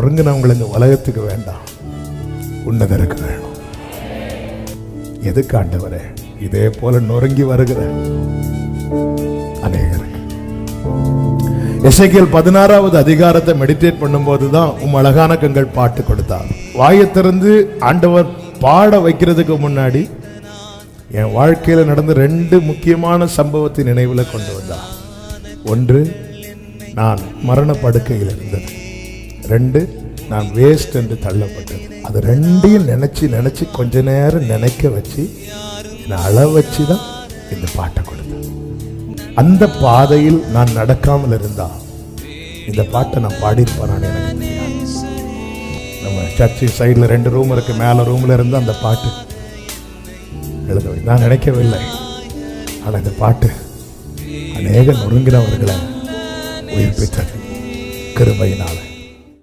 நொறுங்கினவங்களை இந்த உலகத்துக்கு வேண்டாம். உன்னதருக்கு வேணும். எதுக்கு ஆண்டவரே இதே போல நொறுங்கி வருகிற அநேகருக்கு. இசைக்கியல் பதினாறாவது அதிகாரத்தை மெடிடேட் பண்ணும்போது தான் உம் அழகான கண்கள் பாட்டு கொடுத்தார். வாயை திறந்து ஆண்டவர் பாட வைக்கிறதுக்கு முன்னாடி என் வாழ்க்கையில் நடந்த ரெண்டு முக்கியமான சம்பவத்தை நினைவில் கொண்டு வந்தார். ஒன்று நான் மரண படுக்கையில் இருந்தது ரெண்டு நான் வேஸ்ட் என்று தள்ளப்பட்டது. அது ரெண்டையும் நினச்சி நினச்சி கொஞ்ச நேரம் நினைக்க வச்சு என்னை அள வச்சு தான் இந்த பாட்டை கொடுத்தேன். அந்த பாதையில் நான் நடக்காமல் இருந்தா இந்த பாட்டை நான் பாடியிருப்பேன் எனக்கு நம்ம சர்ச்சு சைடில் ரெண்டு ரூம் இருக்கு மேலே ரூமில் இருந்து அந்த பாட்டு எழுத நான் நினைக்கவில்லை. ஆனால் இந்த பாட்டு அநேக நொறுங்கினவர்களை உயிர்ப்பித்தது கிருபையினால.